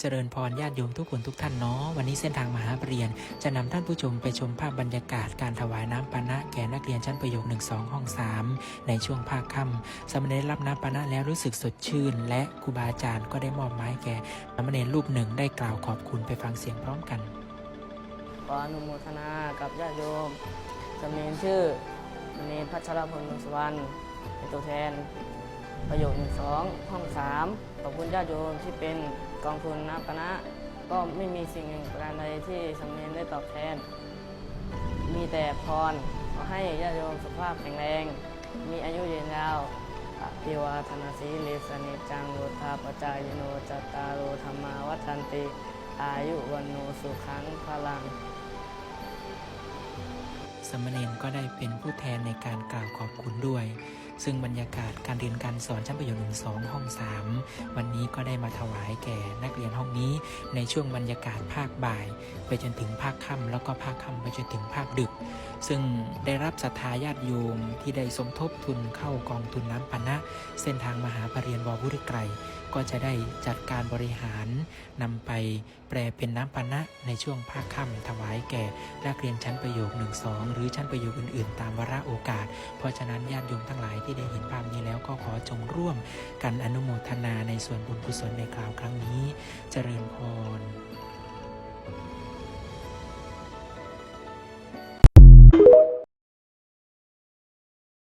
เจริญพรญาติโยมทุกคนทุกท่านเนาะวันนี้เส้นทางมหาปรริญญาจะนำท่านผู้ชมไปชมภาพบรรยากาศการถวายน้ำปานะแก่นักเรียนชั้นประโยค 1 2 ห้อง 3 ในช่วงภาคค่ำสามเณรรับน้ำปานะแล้วรู้สึกสดชื่น และครูบาอาจารย์ก็ได้มอบไม้แก่สามเณรรูปหนึ่งได้กล่าวขอบคุณไปฟังเสียงพร้อมกันขออนุโมทนากับญาติโยมจำเนียนชื่อสมณีพัชรพลเมืองสวรรณเป็นตัวแทนประโยคหนึ่งสองห้องสามขอบคุณญาติโยมที่เป็น กองทุนน้ำปนะก็ไม่มีสิ่งหนึ่งประการใดที่สำเนียนได้ตอบแทน มีแต่พรขอให้ญาติโยมสุขภาพแข็งแรง มีอายุยืนยาวอภิวาธนาสีเลสเนจังโรธาปจายโนจัตตารโอธรรมาวัฒนติ อายุวันโนสุขังพลัง มเณรก็ได้เป็นผู้แทนในการกล่าวขอบคุณด้วย ซึ่งบรรยากาศการเรียนการสอนชั้นประโยชน์หนึ่งสองห้องสามวันนี้ก็ได้มาถวายแก่นักเรียนห้องนี้ ในช่วงบรรยากาศภาคบ่าย ไปจนถึงภาคค่ำแล้วก็ภาคค่ำไปจนถึงภาคดึก ซึ่งได้รับศรัทธาญาติโยมที่ได้สมทบทุนเข้ากองทุนน้ำปนะ เส้นทางมหาปรริญญาวุฒิไกรก็จะได้จัดการบริหารนำไปแปลเป็นน้ำปนะในช่วงภาคค่ำถวายแก่นักเรียนชั้นประโยค1 2หรืรือชั้นประโยคอื่นๆ ตามวาระโอกาส เพราะฉะนั้นญาติโยมทั้งหลายที่ได้เห็นภาพนี้แล้วก็ขอจงร่วมกันอนุโมทนาในส่วนบุญกุศลในคราวครั้งนี้ เจริญพร